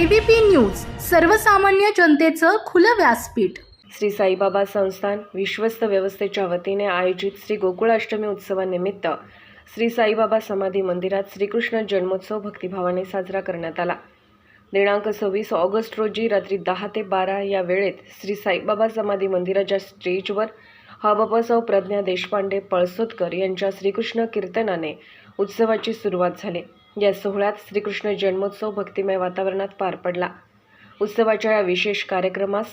ABP news सर्वसामान्य जनतेचं खुलं व्यासपीठ. श्री साईबाबा संस्थान विश्वस्त व्यवस्थेच्या वतीने आयोजित श्री गोकुळाष्टमी उत्सवानिमित्त श्री साईबाबा समाधी मंदिरात श्रीकृष्ण जन्मोत्सव भक्तिभावाने साजरा करण्यात आला. दिनांक सव्वीस ऑगस्ट रोजी रात्री दहा ते बारा या वेळेत श्री साईबाबा समाधी मंदिराच्या स्टेजवर हबपसव प्रज्ञा देशपांडे पळसोदकर यांच्या श्रीकृष्ण कीर्तनाने उत्सवाची सुरुवात झाली. या सोहळ्यात श्रीकृष्ण जन्मोत्सव भक्तिमय वातावरणात पार पडला. उत्सवाच्या या विशेष कार्यक्रमास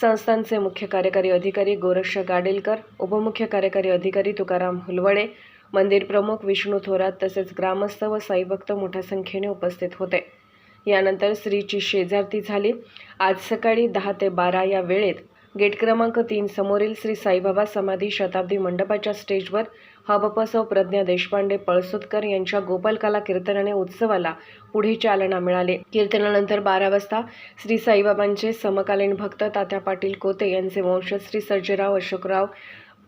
संस्थांचे मुख्य कार्यकारी अधिकारी गोरक्ष गाडेलकर उपमुख्य कार्यकारी अधिकारी तुकाराम हुलवडे मंदिर प्रमुख विष्णू थोरात तसेच ग्रामस्थ व साईभक्त मोठ्या संख्येने उपस्थित होते. यानंतर श्रीची शेजारती झाली. आज सकाळी दहा ते बारा या वेळेत गेट क्रमांक तीन समोरील श्री साईबाबा समाधी शताब्दी मंडपाच्या स्टेजवर हबपसव प्रज्ञा देशपांडे पळसोदकर यांच्या गोपालकाला कीर्तनाने उत्सवाला पुढे चालना मिळाले. कीर्तनानंतर बारा वाजता श्री साईबाबांचे समकालीन भक्त तात्या पाटील कोते यांचे वंशज श्री सर्जेराव अशोकराव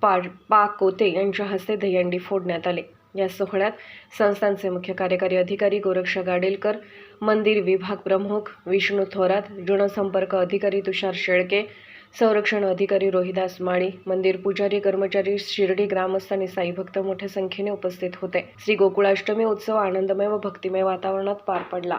पा पा कोते यांच्या हस्ते दहीहंडी फोडण्यात आले. या सोहळ्यात संस्थांचे मुख्य कार्यकारी अधिकारी गोरक्ष गाडेलकर मंदिर विभाग प्रमुख विष्णू थोरात जनसंपर्क अधिकारी तुषार शेळके संरक्षण अधिकारी रोहिदास माळी मंदिर पुजारी कर्मचारी शिर्डी ग्रामस्थ आणि साईभक्त मोठ्या संख्येने उपस्थित होते. श्री गोकुळाष्टमी उत्सव आनंदमय व भक्तिमय वातावरणात पार पडला.